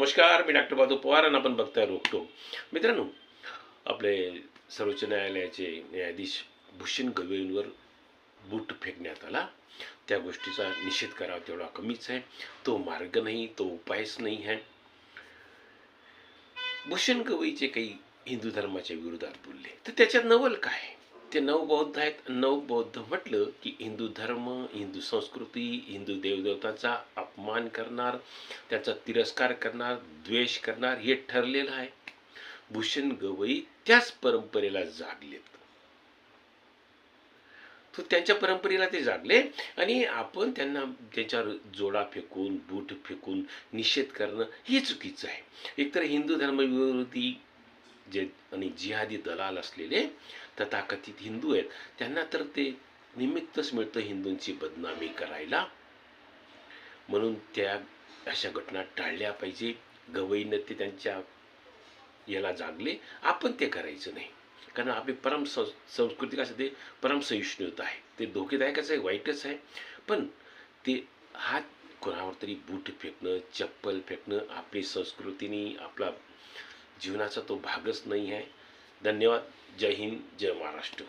नमस्कार मी डॉक्टर बाधू पवार आणि आपण बघताय रोखतो मित्रांनो आपले सर्वोच्च न्यायालयाचे न्यायाधीश भूषण गवईंवर बूट फेकण्यात आला. त्या गोष्टीचा निषेध करावा तेवढा कमीच आहे. तो मार्ग नाही तो उपायच नाही आहे. भूषण गवईचे काही हिंदू धर्माच्या विरोधात बोलले. तर त्याच्यात नवल काय? ते नवबौद्ध आहेत. नवबौद्ध म्हटलं की हिंदू धर्म हिंदू संस्कृती हिंदू देवदेवतांचा अपमान करणार त्याचा तिरस्कार करणार द्वेष करणार हे ठरलेलं आहे. भूषण गवई त्याच परंपरेला जागलेत. तो त्यांच्या परंपरेला ते जागले आणि आपण त्यांना त्याच्यावर जोडा फेकून बूट फेकून निषेध करणं हे चुकीचं आहे. एकतर हिंदू धर्मविरोधी जे आणि जिहादी दलाल असलेले तथाकथित हिंदू आहेत त्यांना तर ते निमित्तच मिळतं हिंदूंची बदनामी करायला. म्हणून त्या अशा घटना टाळल्या पाहिजे. गवईनं ते त्यांच्या याला जागले. आपण ते करायचं नाही. कारण आपली परम सं संस्कृती कसं ते परमसहिष्णुता आहे. ते धोकेदायकच आहे वाईटच आहे. पण ते हात कोणावर तरी बूट फेकणं चप्पल फेकणं आपली संस्कृतीनी आपला जीवनाचा तो भागच नाही आहे. धन्यवाद. जय हिंद जय महाराष्ट्र.